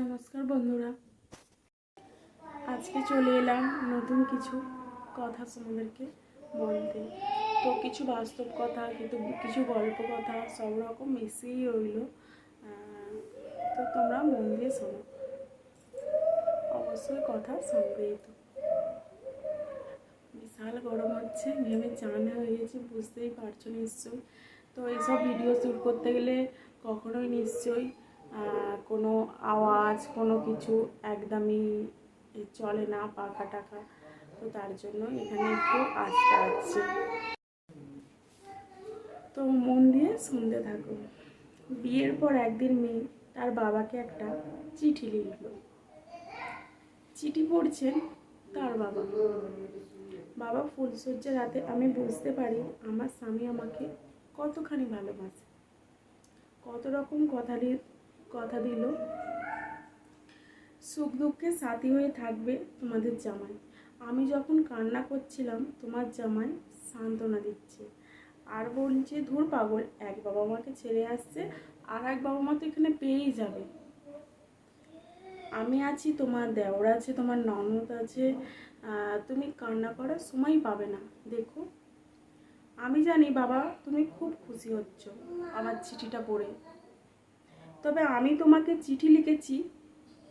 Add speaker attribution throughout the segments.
Speaker 1: নমস্কার বন্ধুরা। আজকে চলে এলাম নতুন কিছু কথা তোমাদেরকে বলতে। তো কিছু বাস্তব কথা, কিন্তু কিছু গল্প কথা, সব রকম মিশিয়েই রইল। তো তোমরা মন দিয়ে শোনো। অবশ্যই কথা সংগৃহীত বিশাল গরম হচ্ছে, ঘেমে চান হয়ে গেছে, বুঝতেই পারছ নিশ্চয়ই। তো এইসব ভিডিও শ্যুট করতে গেলে কখনোই নিশ্চয়ই কোনো আওয়াজ, কোনো কিছু একদমই চলে না, পাখা টাকা তো তার জন্য এখানে একটু আস্তে আসছে তো মন দিয়ে শুনতে থাকো। বিয়ের পর একদিন মেয়ে তার বাবাকে একটা চিঠি লিখলো। চিঠি পড়ছেন তার বাবা। বাবা ফুলসজ্জা রাতে আমি বুঝতে পারি আমার স্বামী আমাকে কতখানি ভালোবাসে। কত রকম কথা কথা দিল। সুখ দুঃখে সাথী হয়ে থাকবে তোমাদের জামাই। আমি যখন কান্না করছিলাম, তোমার জামাই সান্ত্বনা দিচ্ছে। আর বলছে ধুর পাগল, এক বাবা মাকে ছেড়ে আসছে, আর এক বাবা মা তো এখানে পেয়েই যাবে। আমি আছি তোমার দেওর আছে, তোমার ননদ আছে তুমি কান্না করার সময় পাবে না। দেখো, আমি জানি বাবা, তুমি খুব খুশি হচ্ছ আমার চিঠিটা পড়ে। তবে আমি তোমাকে চিঠি লিখেছি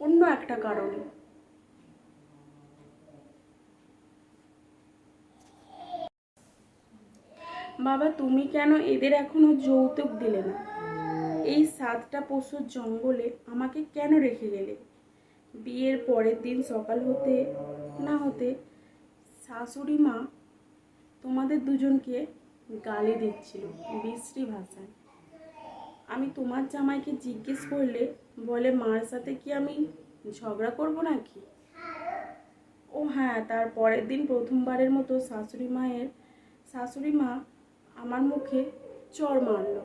Speaker 1: অন্য একটা কারণে। বাবা, তুমি কেন এদের এখনও যৌতুক দিলে না? এই সাতটা পশুর জঙ্গলে আমাকে কেন রেখে গেলে? বিয়ের পরের দিন সকাল হতে না হতে শাশুড়ি মা তোমাদের দুজনকে গালি দিচ্ছিল বিশ্রী ভাষায়। আমি তোমার জামাইকে জিজ্ঞেস করলে বলে, মার সাথে কি আমি ঝগড়া করব নাকি? ও হ্যাঁ তার পরের দিন প্রথমবারের মতো শাশুড়ি মায়ের, শাশুড়ি মা আমার মুখে চর মারলো।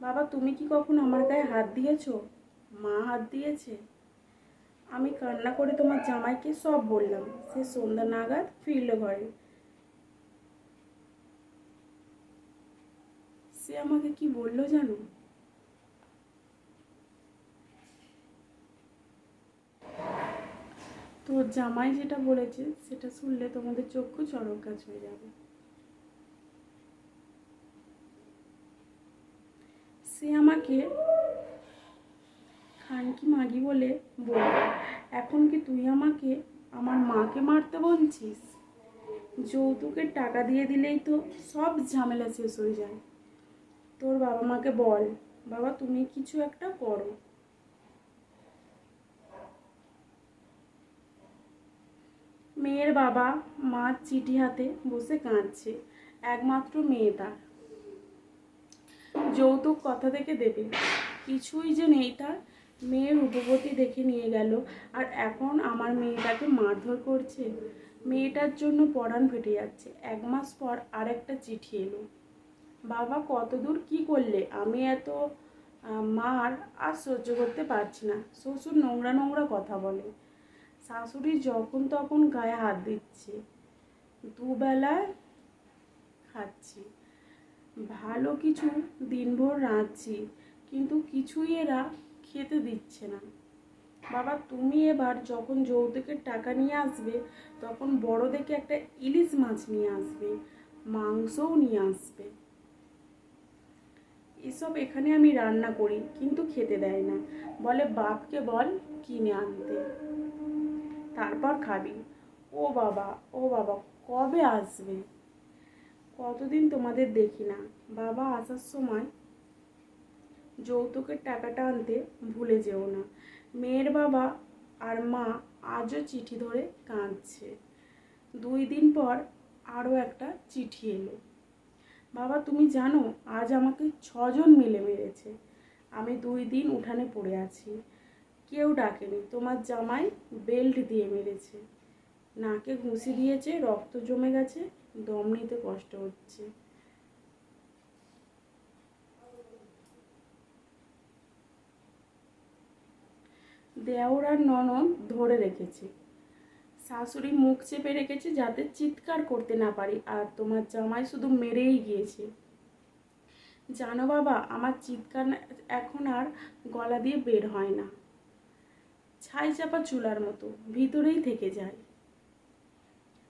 Speaker 1: বাবা, তুমি কি কখন আমার গায়ে হাত দিয়েছ? মা হাত দিয়েছে। আমি কান্না করে তোমার জামাইকে সব বললাম। সে সন্ধ্যা নাগাদ ফিরল ঘরে। সে আমাকে কি বলল জানো? তোর জামাই যেটা বলেছে, সেটা শুনলে তোমাদের চক্ষু চরক গাছ হয়ে যাবে। সে আমাকে খানকি মাগি বলে বলল এখন কি তুই আমাকে, আমার মাকে মারতে বলছিস? যৌতুকের টাকা দিয়ে দিলেই তো সব ঝামেলা শেষ হয়ে যায়। তোর বাবা মাকে বল। বাবা, তুমি কিছু একটা করো। মেয়ের বাবা মার চিঠি হাতে বসে কাঁদছে। একমাত্র মেয়ে তার। যৌতুক কথা থেকে দেবে। কিছুই যে নেই তার। মেয়ের রূপবতী দেখে নিয়ে গেল। আর এখন আমার মেয়েটাকে মারধর করছে। মেয়েটার জন্য পড়ান ফেটে যাচ্ছে। এক মাস পর আরেকটা চিঠি এলো। বাবা, কতদূর কি করলে? আমি এত মার আর সহ্য করতে পারছি না। শ্বশুর নোংরা নোংরা কথা বলে। শাশুড়ি যখন তখন গায়ে হাত দিচ্ছে। দুবেলায় খাচ্ছি। ভালো কিছু দিনভর রাঁধছি, কিন্তু কিছুই এরা খেতে দিচ্ছে না। বাবা, তুমি এবার যখন যৌতুকের টাকা নিয়ে আসবে, তখন বড় দেখে একটা ইলিশ মাছ নিয়ে আসবে, মাংসও নিয়ে আসবে। এসব এখানে আমি রান্না করি, কিন্তু খেতে দেয় না। বলে, বাপকে বল কিনে আনতে। তারপর খাবি। ও বাবা ও বাবা, কবে আসবে? কতদিন তোমাদের দেখি না। বাবা, আসার সময় যৌতুকের টাকাটা আনতে ভুলে যেও না। মেয়ের বাবা আর মা আজও চিঠি ধরে কাঁদছে। দুই দিন পর আরও একটা চিঠি এলো। বাবা, তুমি জানো, আজ আমাকে ছজন মিলে মেরেছে। আমি দুই দিন উঠানে পড়ে আছি। কেউ ডাকেনি। তোমার জামাই বেল্ট দিয়ে মেরেছে। নাকে ঘুষি দিয়েছে, রক্ত জমে গেছে, দম নিতে কষ্ট হচ্ছে। দেওর আর ননদ ধরে রেখেছে। শাশুড়ি মুখ চেপে রেখেছে যাতে চিৎকার করতে না পারি, আর তোমার জামাই শুধু মেরেই গিয়েছে। জানো বাবা, আমার চিৎকার এখন আর গলা দিয়ে বের হয় না। ছাই চাপা চুলার মতো, ভিতরেই থেকে যায়।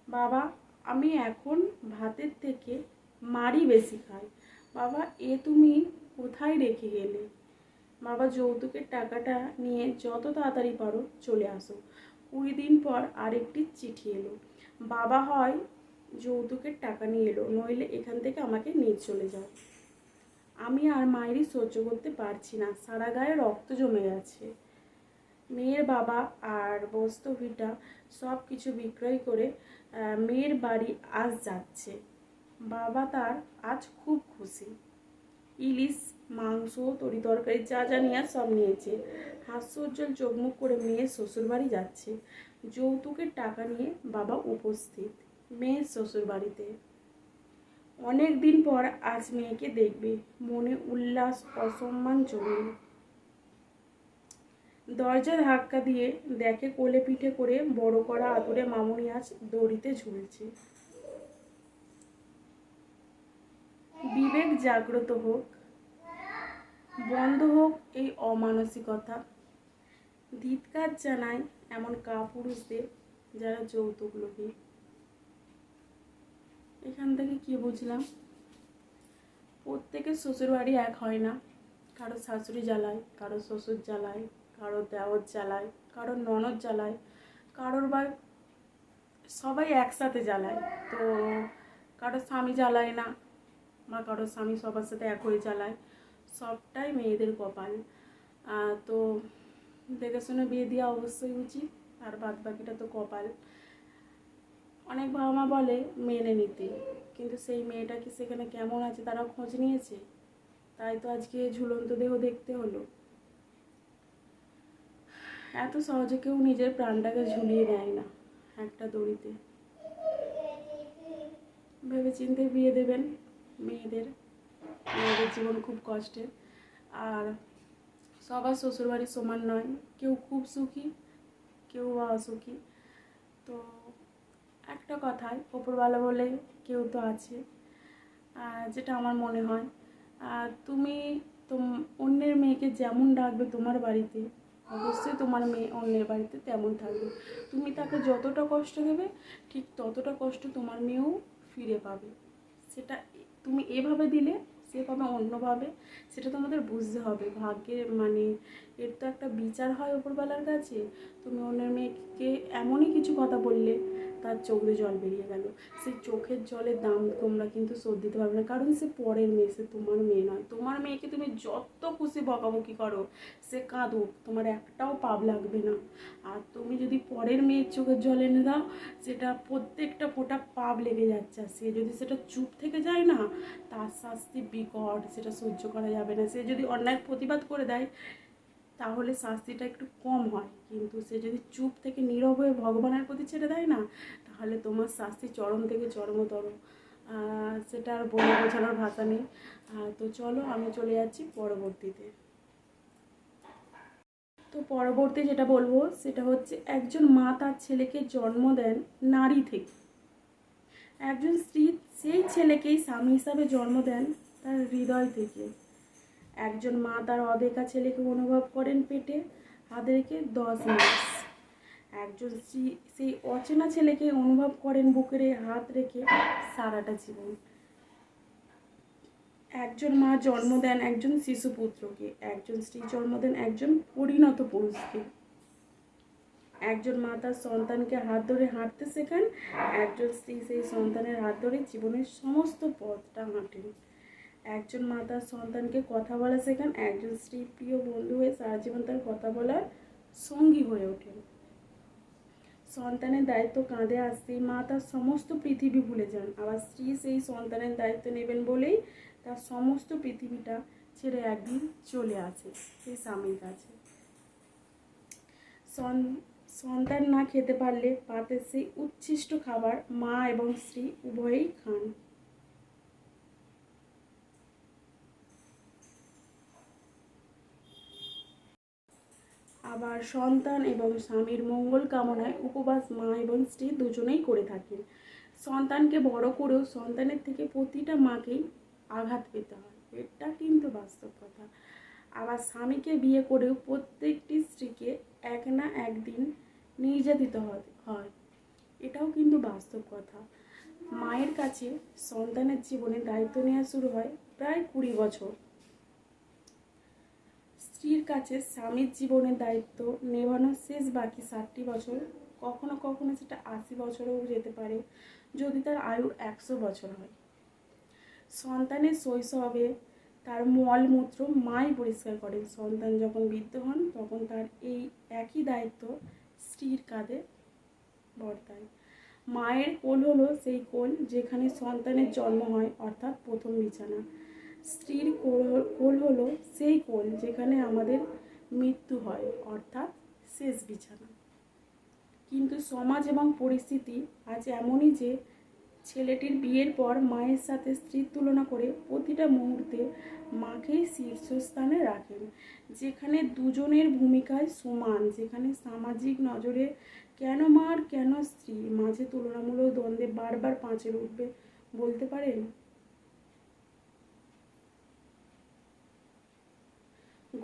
Speaker 1: বাবা, আমি এখন ভাতের থেকে মারই বেশি খাই। বাবা, এ তুমি কোথায় রেখে গেলে? বাবা, যৌতুকের টাকাটা নিয়ে যত তাড়াতাড়ি পারো চলে আসো। কুড়ি দিন পর আরেকটি চিঠি এলো। বাবা হয় যৌতুকের টাকা নিয়ে এলো, নইলে এখান থেকে আমাকে নিয়ে চলে যাও। আমি আর মায়েরই সহ্য করতে পারছি না, সারা গায়ে রক্ত জমে গেছে। মেয়ের বাবা আর বস্তু ভিটা সব কিছু বিক্রয় করে মেয়ের বাড়ি আজ যাচ্ছে। বাবা তার আজ খুব খুশি। ইলিশ মাংস, তরি তরকারি, যা যা নিয়ে আর সব নিয়েছে। হাস্যোজ্জ্বল চোখমুখ করে মেয়ের শ্বশুরবাড়ি যাচ্ছে। যৌতুকের টাকা নিয়ে বাবা উপস্থিত মেয়ের শ্বশুরবাড়িতে। অনেক দিন পর আজ মেয়েকে দেখবে, মনে উল্লাস, অসম্মান জমে দরজা ধাক্কা দিয়ে দেখে কোলে পিঠে করে বড় করা আদুরে মামুনি আজ দড়িতে ঝুলছে। বিবেক জাগ্রত হোক বন্ধ হোক এই অমানসিকতা। ধিৎকার জানায় এমন কাপুরুষদের যারা যৌতুক লোভী এখান থেকে কি বুঝলাম? প্রত্যেকের শ্বশুরবাড়ি এক হয় না। কারও শাশুড়ি জ্বালায়, কারও শ্বশুর জ্বালায়, কারও দেওর জ্বালায়, কারও ননদ জ্বালায়, কারোর বা সবাই একসাথে জ্বালায়। তো কারও স্বামী জ্বালায় না বা কারও স্বামী সবার সাথে এক হয়ে জ্বালায়। সবটাই মেয়েদের কপাল। তো দেখে শুনে বিয়ে দেওয়া অবশ্যই উচিত, আর বাদ বাকিটা তো কপাল। অনেক বাবা মা বলে মেনে নিতে, কিন্তু সেই মেয়েটা কি সেখানে কেমন আছে তারা খোঁজ নিয়েছে? তাই তো আজকে ঝুলন্ত দেহ দেখতে হলো। এত সহজে কেউ নিজের প্রাণটাকে ঝুলিয়ে দেয় না একটা দড়িতে। ভেবে চিন্তে বিয়ে দেবেন মেয়েদের। মেয়েদের জীবন খুব কষ্টের। আর সবার শ্বশুরবাড়ি সমান নয়। কেউ খুব সুখী, কেউ বা অসুখী। তো একটা কথায় ওপরওয়ালা বলে কেউ তো আছে। যেটা আমার মনে হয়, আর তুমি তোম, অন্যের মেয়েকে যেমন ডাকবে তোমার বাড়িতে, অবশ্যই তোমার মেয়ে অন্যের বাড়িতে তেমন থাকবে। তুমি তাকে যতটা কষ্ট দেবে, ঠিক ততটা কষ্ট তোমার মেয়েও ফিরে পাবে। সেটা তুমি এভাবে দিলে সে পাবে অন্যভাবে, সেটা তোমাদের বুঝতে হবে। ভাগ্যের মানে এর তো একটা বিচার হয় ওপরবেলার কাছে। তুমি অন্যের মেয়েকে এমনই কিছু কথা বললে তার চোখ দিয়ে জল বেরিয়ে গেল। সেই চোখের জলের দাম তোমরা কিন্তু শোধ দিতে পারবে না। কারণ সে পরের মেয়ে, সে তোমার মেয়ে নয়। তোমার মেয়েকে তুমি যত খুশি বকাবকি করো, সে কাঁদুক। তোমার একটাও পাপ লাগবে না। আর তুমি যদি পরের মেয়ের চোখের জল এনে দাও, সেটা প্রত্যেকটা ফোঁটা পাপ লেগে যাচ্ছে। সে যদি সেটা চুপ থেকে যায় না, তার শাস্তি বিকট। সেটা সহ্য করা যাবে না। সে যদি অন্যায় প্রতিবাদ করে দেয় তাহলে শাস্তিটা একটু কম হয়। কিন্তু সে যদি চুপ থেকে নীরব হয়ে ভগবানের প্রতি ছেড়ে দেয় না, তাহলে তোমার শাস্তি চরম থেকে চরমতর। সেটা আর বলে বোঝানোর ভাষা নেই। তো চলো আমি চলে যাচ্ছি পরবর্তীতে। তো পরবর্তী যেটা বলব, সেটা হচ্ছে একজন মা তার ছেলেকে জন্ম দেন নারী থেকে। একজন স্ত্রী সেই ছেলেকেই স্বামী হিসাবে জন্ম দেন তার হৃদয় থেকে। একজন মা তার অদেখা ছেলেকে অনুভব করেন পেটে রেখে দশ মাস। একজন স্ত্রী সেই অচেনা ছেলেকে অনুভব করেন বুকের হাত রেখে সারাটা জীবন। একজন মা জন্ম দেন একজন শিশুপুত্রকে একজন স্ত্রী জন্ম দেন একজন পরিণত পুরুষকে। একজন মা তার সন্তানকে হাত ধরে হাঁটতে শেখান, একজন স্ত্রী সেই সন্তানের হাত ধরে জীবনের সমস্ত পথটা হাঁটেন। একজন মা তার সন্তানকে কথা বলা শেখান, একজন স্ত্রী প্রিয় বন্ধু হয়ে সারা জীবন তার কথা বলার সঙ্গী হয়ে ওঠেন। সন্তানের দায়িত্ব কাঁধে আসতেই মা তার সমস্ত পৃথিবী ভুলে যান। আবার স্ত্রী সেই সন্তানের দায়িত্ব নেবেন বলেই তার সমস্ত পৃথিবীটা ছেড়ে একদিন চলে আসে সেই স্বামীর কাছে। সন- সন্তান না খেতে পারলে পাতে সেই উচ্ছিষ্ট খাবার মা এবং স্ত্রী উভয়েই খান। আবার সন্তান এবং স্বামীর মঙ্গল কামনায় উপবাস মা এবং স্ত্রী দুজনেই করে থাকেন। সন্তানকে বড় করেও সন্তানের থেকে প্রতিটা মাকেই আঘাত পেতে হয়। এটা কিন্তু বাস্তব কথা। আবার স্বামীকে বিয়ে করেও প্রত্যেকটি স্ত্রীকে এক না একদিন নির্যাতিত হয়। এটাও কিন্তু বাস্তব কথা। মায়ের কাছে সন্তানের জীবনে দায়িত্ব নেওয়া শুরু হয় প্রায় কুড়ি বছর। স্ত্রীর কাছে স্বামীর জীবনের দায়িত্ব নেভানোর শেষ বাকি ষাটটি বছর, কখনো কখনো সেটা আশি বছরেও যেতে পারে যদি তার আয়ু একশো বছর হয়। সন্তানের শৈশবে তার মলমূত্র মাই পরিষ্কার করেন। সন্তান যখন বৃদ্ধ হন, তখন তার এই একই দায়িত্ব স্ত্রীর কাঁধে বর্তায়। মায়ের কোল হলো সেই কোল যেখানে সন্তানের জন্ম হয়, অর্থাৎ প্রথম বিছানা। স্ত্রীর কোল কোল হলো সেই কোল যেখানে আমাদের মৃত্যু হয়, অর্থাৎ শেষ বিছানা। কিন্তু সমাজ এবং পরিস্থিতি আজ এমনই যে ছেলেটির বিয়ের পর মায়ের সাথে স্ত্রীর তুলনা করে প্রতিটা মুহূর্তে মাকেই শীর্ষস্থানে রাখেন, যেখানে দুজনের ভূমিকায় সমান, যেখানে সামাজিক নজরে কেন মা আর কেন স্ত্রী, মাঝে তুলনামূলক দ্বন্দ্বে বারবার পাঁচের উঠবে বলতে পারেন?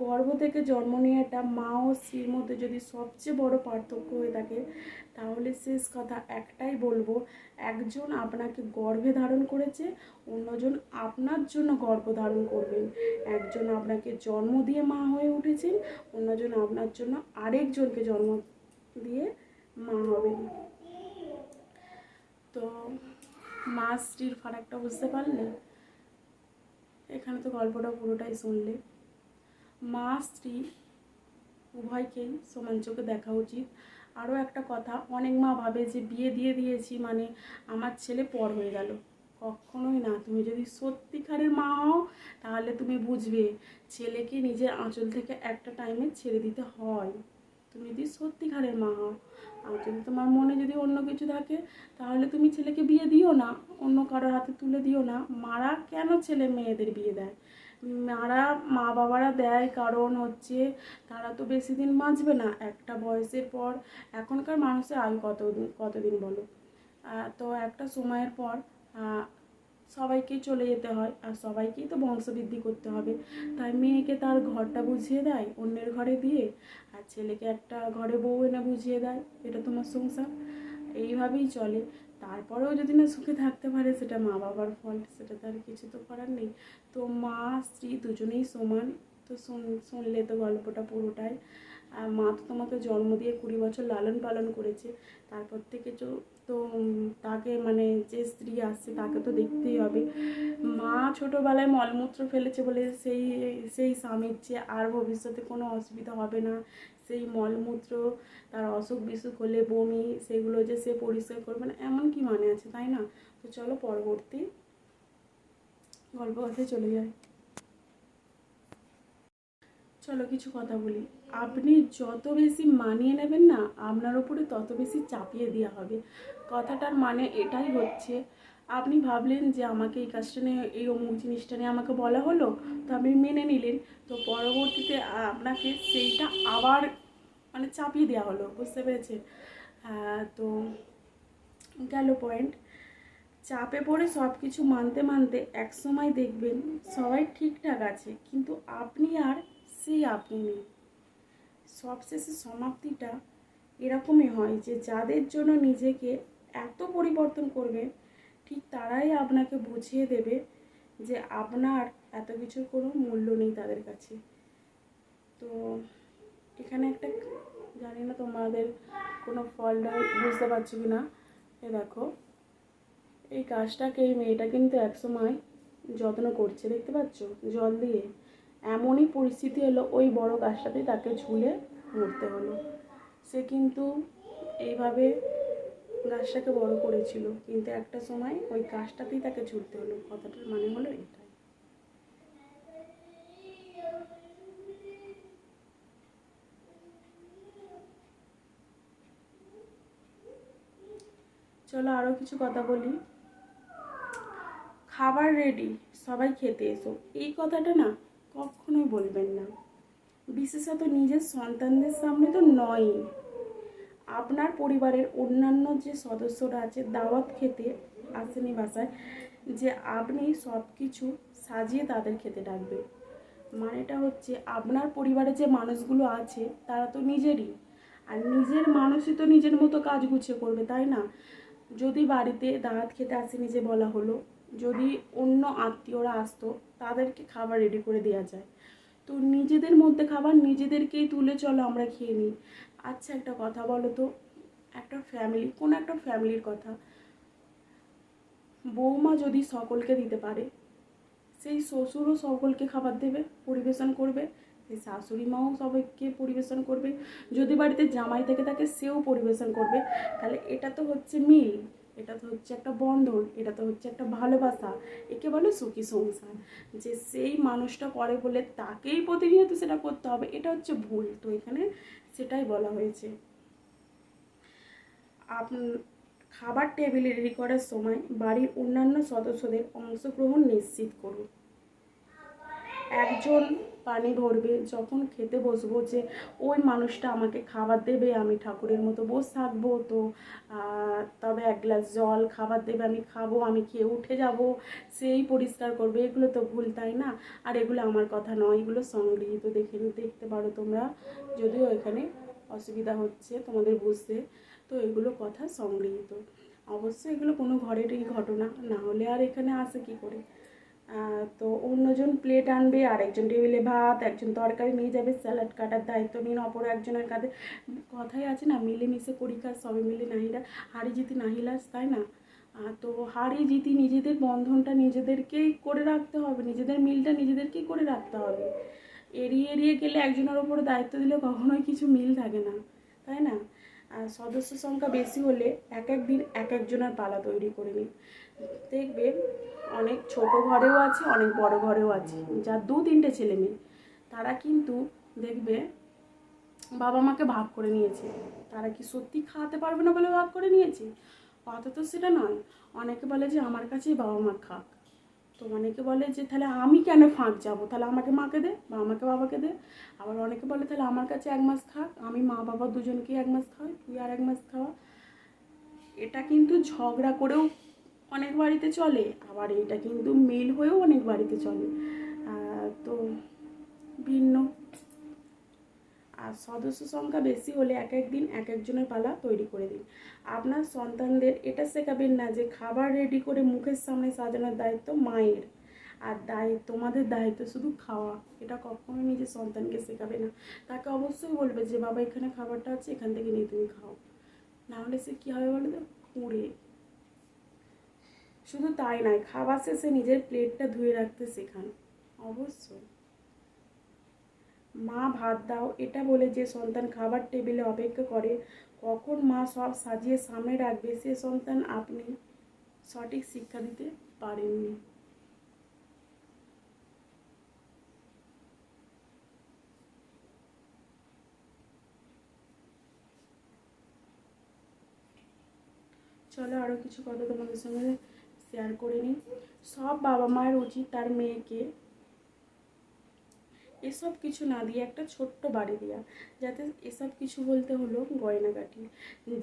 Speaker 1: গর্ভ থেকে জন্ম নেওয়াটা মা ও স্ত্রীর মধ্যে যদি সবচেয়ে বড় পার্থক্য হয়ে থাকে, তাহলে শেষ কথা একটাই বলব, একজন আপনাকে গর্ভে ধারণ করেছে, অন্যজন আপনার জন্য গর্ভ ধারণ করবেন। একজন আপনাকে জন্ম দিয়ে মা হয়ে উঠেছেন, অন্যজন আপনার জন্য আরেকজনকে জন্ম দিয়ে মা হবেন। তো মা স্ত্রীর ফারাকটা বুঝতে পারলে? এখানে তো গল্পটা পুরোটাই শুনলে। মা, স্ত্রী উভয়কেই সমান চোখে দেখা উচিত। আরও একটা কথা, অনেক মা ভাবে যে বিয়ে দিয়ে দিয়েছি মানে আমার ছেলে পর হয়ে গেল। কখনোই না, তুমি যদি সত্যিকারের মা হও, তাহলে তুমি বুঝবে ছেলেকে নিজের আঁচল থেকে একটা টাইমে ছেড়ে দিতে হয়। তুমি যদি সত্যিকারের মা হও, আর যদি তোমার মনে যদি অন্য কিছু থাকে, তাহলে তুমি ছেলেকে বিয়ে দিও না, অন্য কারোর হাতে তুলে দিও না। মারা কেন ছেলে মেয়েদের বিয়ে দেয়? মারা, মা বাবারা দেয়, কারণ হচ্ছে তারা তো বেশি দিন বাঁচবে না। একটা বয়সের পর এখনকার মানুষের আয়ু কত কতদিন বলো? তো একটা সময়ের পর সবাইকেই চলে যেতে হয়, আর সবাইকেই তো বংশবৃদ্ধি করতে হবে। তাই মেয়েকে তার ঘরটা বুঝিয়ে দেয়, অন্যের ঘরে দিয়ে, আর ছেলেকে একটা ঘরে বউ এনে বুঝিয়ে দেয়। এটা তোমার সংসার। এইভাবেই চলে। তারপরেও যদি না সুখে থাকতে পারে, সেটা মা বাবার ফল্ট সেটা তার কিছু তো করার নেই। তো মা, স্ত্রী দুজনেই সমান। তো শুন- শুনলে তো গল্পটা পুরোটাই। মা তো তোমাকে জন্ম দিয়ে কুড়ি বছর লালন পালন করেছে। তারপর থেকে তো তাকে মানে যে স্ত্রী আসছে তাকে তো দেখতেই হবে। মা ছোটোবেলায় মলমূত্র ফেলেছে বলে সেই সেই স্বামীর যে আর ভবিষ্যতে কোনো অসুবিধা হবে না। সেই মলমূত্র, তার অসুখ বিসুখ হলে বমি, সেগুলো যে সে পরিষ্কার করবে না এমন কি মানে আছে, তাই না? তো চলো পরবর্তী গল্প কথায় চলে যায় চলো কিছু কথা বলি। আপনি যত বেশি মানিয়ে নেবেন না, আপনার উপরে তত বেশি চাপিয়ে দেওয়া হবে। কথাটার মানে এটাই হচ্ছে, আপনি ভাবলেন যে আমাকে এই কাজটা নিয়ে, এই অমুক জিনিসটা নিয়ে আমাকে বলা হলো, তো আপনি মেনে নিলেন, তো পরবর্তীতে আপনাকে সেইটা আবার মানে চাপিয়ে দেওয়া হলো, বুঝতে পেরেছেন? তো গেল পয়েন্ট চাপে পড়ে সব কিছু মানতে মানতে এক সময় দেখবেন সবাই ঠিকঠাক আছে, কিন্তু আপনি আর সেই আপনি নেই। সবশেষে সমাপ্তিটা এরকমই হয় যে যাদের জন্য নিজেকে এত পরিবর্তন করবে, ঠিক তারাই আপনাকে বুঝিয়ে দেবে যে আপনার এত কিছুর কোনো মূল্য নেই তাদের কাছে। তো এখানে একটা জানি না তোমাদের কোনো ফলটা বুঝতে পারছ কি না এ দেখো, এই গাছটাকে, এই মেয়েটা কিন্তু একসময় যত্ন করছে, দেখতে পাচ্ছ? জল দিয়ে। এমনই পরিস্থিতি হলো ওই বড় গাছটাতে তাকে ঝুলে মরতে হলো। সে কিন্তু এইভাবে গাছটাকে বড় করেছিল, কিন্তু একটা সময় ওই গাছটাতেই তাকে ঝুলতে হলো। কথাটার মানে হলো এটাই। চলো আরও কিছু কথা বলি। খাবার রেডি সবাই খেতে এসো। এই কথাটা না কখনোই বলবেন না। বিশেষত নিজের সন্তানদের সামনে তো নয়ই। আপনার পরিবারের অন্যান্য যে সদস্যরা আছে, দাওয়াত খেতে আসেনি বাসায়, যে আপনি সব কিছু সাজিয়ে তাদের খেতে ডাকবেন মানেটা হচ্ছে আপনার পরিবারে যে মানুষগুলো আছে, তারা তো নিজেরই। আর নিজের মানুষই তো নিজের মতো কাজ গুছিয়ে করবে, তাই না? যদি বাড়িতে দাঁত খেতে আসেনি যে বলা হলো, যদি অন্য আত্মীয়রা আসতো, তাদেরকে খাবার রেডি করে দেওয়া যায়। তো নিজেদের মধ্যে খাবার নিজেদেরকেই তুলে চলো, আমরা খেয়ে নিই। আচ্ছা একটা কথা বলো তো, একটা ফ্যামিলি কোনো একটা ফ্যামিলির কথা। বৌমা যদি সকলকে দিতে পারে, সেই শ্বশুরও সকলকে খাবার দেবে, পরিবেশন করবে, সেই শাশুড়ি মাও সবাইকে পরিবেশন করবে। যদি বাড়িতে জামাই থেকে থাকে, সেও পরিবেশন করবে। তাহলে এটা তো হচ্ছে মিল। এটা তো হচ্ছে একটা বন্ধন, এটা তো হচ্ছে একটা ভালোবাসা, একে বলে সুখী সংসার। যে সেই মানুষটা করে বলে তাকেই প্রতিনিয়ত সেটা করতে হবে, এটা হচ্ছে ভুল। তো এখানে সেটাই বলা হয়েছে। আপ, খাবার টেবিলে রেডি করার সময় বাড়ির অন্যান্য সদস্যদের অংশগ্রহণ নিশ্চিত করুন। একজন পানি ভরবে, যখন খেতে বসবো যে, ওই মানুষটা আমাকে খাবার দেবে, আমি ঠাকুরের মতো বসে থাকব, তো তবে এক গ্লাস জল খাবার দেবে, আমি খাব, আমি খেয়ে উঠে যাব, সেই পরিষ্কার করবে। এগুলো তো ভুল, তাই না? আর এগুলো আমার কথা নয়, এগুলো সংগৃহীত, দেখে দেখতে পারো তোমরা। যদিও এখানে অসুবিধা হচ্ছে তোমাদের বুঝতে, তো এগুলো কথা সংগৃহীত। অবশ্যই এগুলো কোনো ঘরেরই ঘটনা, না হলে আর এখানে আসে কি করে? তো অন্যজন প্লেট আনবে আর একজন টেবিলে ভাত, একজন তরকারি নিয়ে যাবে স্যালাড কাটার দায়িত্ব নিন অপর একজনের কাঁধে। কথাই আছে না, মিলেমিশে করি কাজ, সবে মিলে নাহিরা হারি জিতি নাহিলাস তাই না? তো হারি জিতি নিজেদের বন্ধনটা নিজেদেরকেই করে রাখতে হবে, নিজেদের মিলটা নিজেদেরকেই করে রাখতে হবে। এড়িয়ে এড়িয়ে গেলে একজনের ওপরে দায়িত্ব দিলে কখনোই কিছু মিল থাকে না, তাই না? সদস্য সংখ্যা বেশি হলে এক এক দিন এক একজনের পালা তৈরি করে নিন। দেখবে অনেক ছোট ঘরেও আছে, অনেক বড় ঘরেও আছে। যার দু তিনটে ছেলে মেয়ে। তারা কিন্তু দেখবে বাবা মাকে ভাগ করে নিয়েছে। তারা কি সত্যি খাওয়াতে পারবে না বলে ভাগ করে নিয়েছে? কথা তো সেটা নয়। অনেকে বলে যে, আমার কাছেই বাবা মা খাক। তো অনেকে বলে যে, তাহলে আমি কেন ফাঁক যাব? তাহলে আমাকে মাকে দে, বা আমাকে বাবাকে দে। আবার অনেকে বলে, তাহলে আমার কাছে এক মাস থাক, আমি মা বাবা দুজনকে এক মাস খাওয়াই, তুই আর এক মাস খাওয়া। এটা কিন্তু ঝগড়া করেও অনেক বাড়িতে চলে, আবার এটা কিন্তু মিল হয়েও অনেক বাড়িতে চলে। তো ভিন্ন। আর সদস্য সংখ্যা বেশি হলে এক এক দিন এক একজনের পালা তৈরি করে দিন। আপনার সন্তানদের এটা শেখাবেন না যে খাবার রেডি করে মুখের সামনে সাজানোর দায়িত্ব মায়ের। আর দায়, তোমাদের দায়িত্ব শুধু খাওয়া। এটা কখনো নিজের সন্তানকে শেখাবে না। তাকে অবশ্যই বলবে যে, বাবা, এখানে খাবারটা আছে, এখান থেকে নিয়ে তুমি খাও। নাহলে সে কী হবে বলো তো কুঁড়ে শুধু তাই নয়, খাবার শেষে নিজের প্লেটটা ধুয়ে রাখতে শেখান। অবশ্যই। মা, ভাত দাও। এটা বলে যে সন্তান খাবার টেবিলে অপেক্ষা করে, কখন মা সব সাজিয়ে সামনে রাখবে, সে সন্তান আপনি সঠিক শিক্ষা দিতে পারেননি। চলো আরও কিছু কথা তোমাদের সঙ্গে শেয়ার করে নিই সব বাবা মায়ের উচিত তার মেয়েকে এসব কিছু না দিয়ে একটা ছোট্ট বাড়ি দেওয়া যাতে এসব কিছু বলতে হলো গয়নাগাটি।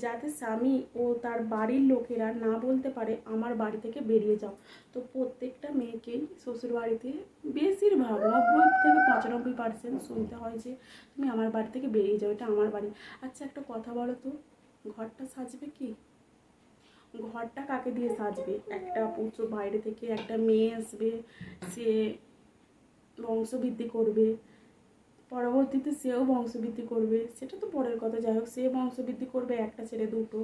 Speaker 1: যাতে স্বামী ও তার বাড়ির লোকেরা না বলতে পারে, আমার বাড়ি থেকে বেরিয়ে যাও। তো প্রত্যেকটা মেয়েকেই শ্বশুর বাড়িতে বেশিরভাগ নব্বই থেকে পঁচানব্বই পার্সেন্ট শুনতে হয় যে, তুমি আমার বাড়ি থেকে বেরিয়ে যাও, এটা আমার বাড়ি। আচ্ছা একটা কথা বলো তো, ঘরটা সাজবে কি? ঘরটা কাকে দিয়ে সাজবে? একটা পুত্র বাইরে থেকে, একটা মেয়ে আসবে, সে বংশবৃদ্ধি করবে, পরবর্তীতে সেও বংশবৃদ্ধি করবে। সেটা তো পরের কথা, যাই হোক, সে বংশবৃদ্ধি করবে, একটা ছেলে, দুটো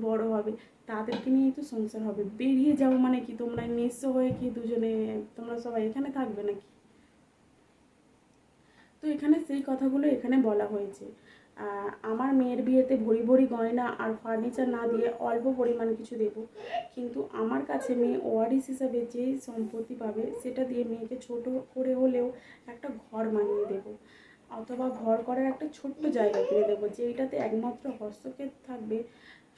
Speaker 1: বড় হবে। তাদেরকে নিয়েই তো সংসার হবে। বেরিয়ে যাও মানে কি? তোমরা নিঃস্ব হয়ে কি দুজনে, তোমরা সবাই এখানে থাকবে নাকি? তো এখানে সেই কথাগুলো এখানে বলা হয়েছে। আমার মেয়ের বিয়েতে ভরি ভরি গয়না আর ফার্নিচার না দিয়ে অল্প পরিমাণ কিছু দেব। কিন্তু আমার কাছে মেয়ে ওয়ারিস হিসাবে যেই সম্পত্তি পাবে, সেটা দিয়ে মেয়েকে ছোট করে হলেও একটা ঘর বানিয়ে দেব। অথবা ঘর করার একটা ছোট্ট জায়গা কিনে দেবো, যেইটাতে একমাত্র হস্তক্ষেপ থাকবে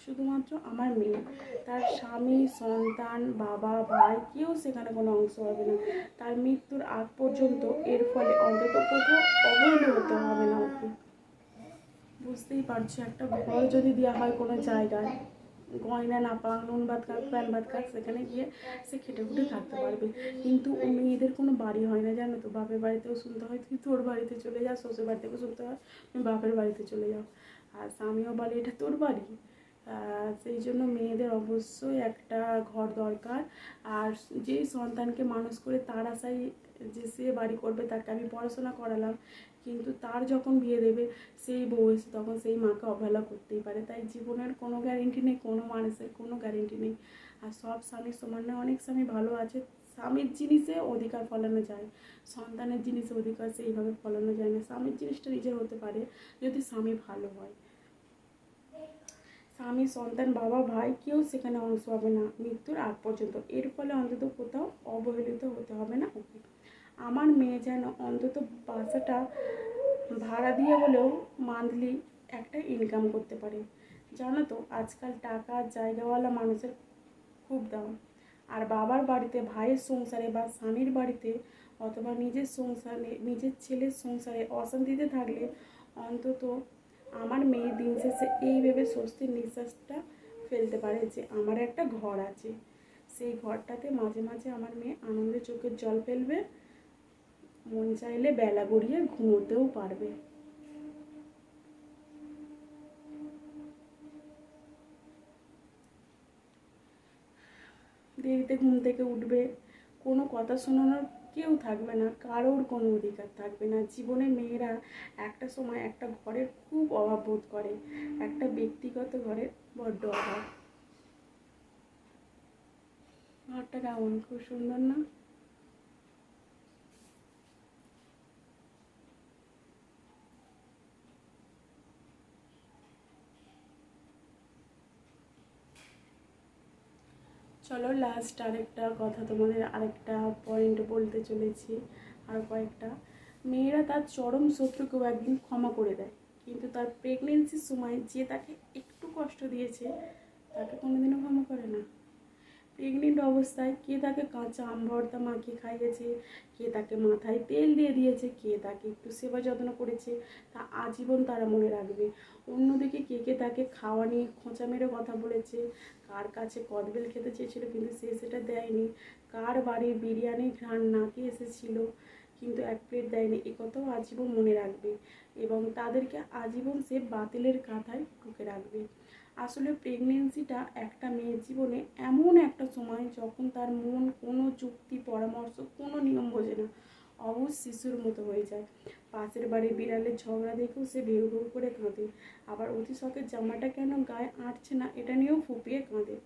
Speaker 1: শুধুমাত্র আমার মেয়ে। তার স্বামী, সন্তান, বাবা, ভাই, কেউ সেখানে কোনো অংশ হবে না। তার মৃত্যুর আগ পর্যন্ত এর ফলে অন্তত কোথাও অবহেলিত হতে হবে না ওকে। বুঝতেই পারছ, একটা ঘর যদি দেওয়া হয় কোনো জায়গায়, গয়না না পাক নুন ভাত খাক প্যান ভাত খাক সেখানে গিয়ে সে খেটে খুটে থাকতে পারবে। কিন্তু মেয়েদের কোনো বাড়ি হয় না, জানো তো, বাপের বাড়িতেও শুনতে হয়, তুই তোর বাড়িতে চলে যা, শ্বশুর বাড়ি থেকেও শুনতে হয়, তুমি বাপের বাড়িতে চলে যাও। আর স্বামীও বলে, এটা তোর বাড়ি। সেই জন্য মেয়েদের অবশ্যই একটা ঘর দরকার। আর যেই সন্তানকে মানুষ করে তার আশায় যে সে বাড়ি করবে, তাকে আমি পড়াশোনা করালাম। কিন্তু তার যখন বিয়ে দেবে, সেই বউ এসে তখন সেই মাকে অবহেলা করতেই পারে। তাই জীবনের কোনো গ্যারেন্টি নেই, কোনো মানুষের কোনো গ্যারেন্টি নেই। আর সব স্বামীর সমান নয় অনেক স্বামী ভালো আছে। স্বামীর জিনিসে অধিকার ফলানো যায়, সন্তানের জিনিসে অধিকার সেইভাবে ফলানো যায় না। স্বামীর জিনিসটা নিজের হতে পারে যদি স্বামী ভালো হয়। স্বামী, সন্তান, বাবা, ভাই কেউ সেখানে অংশ হবে না। মৃত্যুর আগ পর্যন্ত। এর ফলে অন্তত কোথাও অবহেলিত হতে হবে না। ওকে আমার মেয়ে যেন অন্তত বাসাটা ভাড়া দিয়ে হলেও মান্থলি একটা ইনকাম করতে পারে। জানো তো, আজকাল টাকা জায়গাওয়ালা মানুষের খুব দাম। আর বাবার বাড়িতে, ভাইয়ের সংসারে বা স্বামীর বাড়িতে অথবা নিজের সংসারে, নিজের ছেলের সংসারে অশান্তিতে থাকলে অন্তত আমার মেয়ে দিন শেষে এই ভেবে স্বস্তির নিঃশ্বাসটা ফেলতে পারে যে আমার একটা ঘর আছে। সেই ঘরটাতে মাঝে মাঝে আমার মেয়ে আনন্দে চোখের জল ফেলবে মন চাইলে বেলা গড়িয়ে ঘুমোতেও পারবে। দেরিতে ঘুম থেকে উঠবে। কোনো কথা শোনানোর কেউ থাকবে না, কারোর কোনো অধিকার থাকবে না। জীবনে মেয়েরা একটা সময় একটা ঘরের খুব অভাব বোধ করে, একটা ব্যক্তিগত ঘরের বড্ড অভাব। ঘরটা কেমন? খুব সুন্দর না? চলো লাস্ট আরেকটা কথা, তোমাদের আরেকটা পয়েন্ট বলতে চলেছি, আর কয়েকটা। মেয়েরা তার চরম শত্রুকেও একদিন ক্ষমা করে দেয়, কিন্তু তার প্রেগনেন্সির সময় যে তাকে একটু কষ্ট দিয়েছে, তাকে কোনোদিনও ক্ষমা করে না। প্রেগনেন্ট অবস্থায় কে তাকে কাঁচা আম, ভর্তা মাখিয়ে খাইয়েছে, কে তাকে মাথায় তেল দিয়ে দিয়েছে, কে তাকে একটু সেবা যত্ন করেছে, তা আজীবন তারা মনে রাখবে। অন্যদিকে কে কে তাকে খাওয়া নিয়ে খোঁচা মেরে কথা বলেছে, কার কাছে কদবেল খেতে চেয়েছিল কিন্তু সে সেটা দেয়নি। কার বাড়ির বিরিয়ানি ঘ্রাণ নাকে এসেছিল কিন্তু এক প্লেট দেয়নি, এ কথাও আজীবন মনে রাখবে এবং তাদেরকে আজীবন সে বাতিলের কাঁথায় ঢুকে রাখবে। আসলে প্রেগনেন্সিটা একটা মেয়ের জীবনে এমন একটা সময় যখন তার মন কোনো চুক্তি পরামর্শ, কোনো নিয়ম বোঝে না। অবুজ শিশুর মতো হয়ে যায়। পাশের বাড়ির বিড়ালের ঝগড়া দেখেও সে ভেউ ভেউ করে কাঁদে। আবার অতি শখের জামাটা কেন গায়ে আঁটছে না এটা নিয়েও ফুপিয়ে কাঁদে।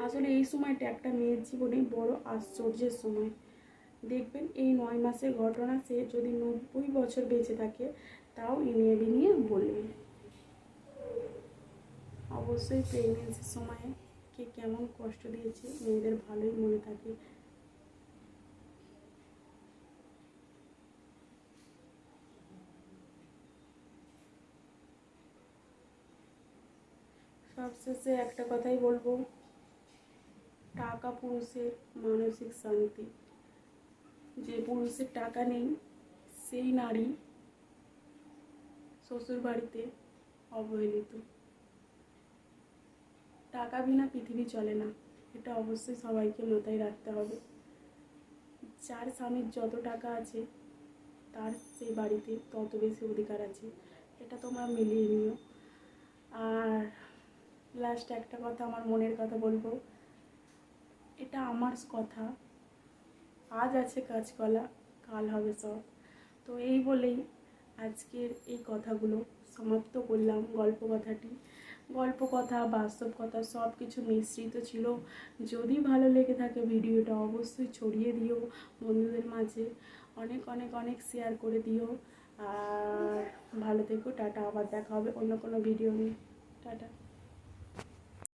Speaker 1: আসলে এই সময়টা একটা মেয়ের জীবনে বড় আশ্চর্যের সময়। দেখবেন এই নয় মাসের ঘটনা সে যদি নব্বই বছর বেঁচে থাকে, তাও ইনিয়ে বিনিয়ে বলবে। অবশ্যই প্রেগনেন্সির সময়ে কে কেমন কষ্ট দিয়েছে মেয়েদের ভালোই মনে থাকে। সবশেষে একটা কথাই বলব, টাকা পুরুষের মানসিক শান্তি। যে পুরুষের টাকা নেই, সেই নারী শ্বশুর বাড়িতে অবহেলিত। টাকা বিনা পৃথিবী চলে না। এটা অবশ্যই সবাইকে মাথায় রাখতে হবে। যার স্বামীর যত টাকা আছে, তার সেই বাড়িতে তত বেশি অধিকার আছে। এটা তোমরা মিলিয়ে নিও। আর লাস্ট একটা কথা আমার মনের কথা বলব। এটা আমার কথা। আজ আছে কাজকলা কাল হবে সব। তো এই বলেই আজকের এই কথাগুলো সমাপ্ত করলাম গল্প কথাটি গল্প কথা, বাস্তব কথা সব কিছু মিশ্রিত ছিল। যদি ভালো লেগে থাকে ভিডিওটা অবশ্যই ছড়িয়ে দিও বন্ধুদের মাঝে। অনেক অনেক অনেক শেয়ার করে দিও। আর ভালো থেকো, টাটা। আবার দেখা হবে অন্য কোনো ভিডিও নিয়ে। টাটা।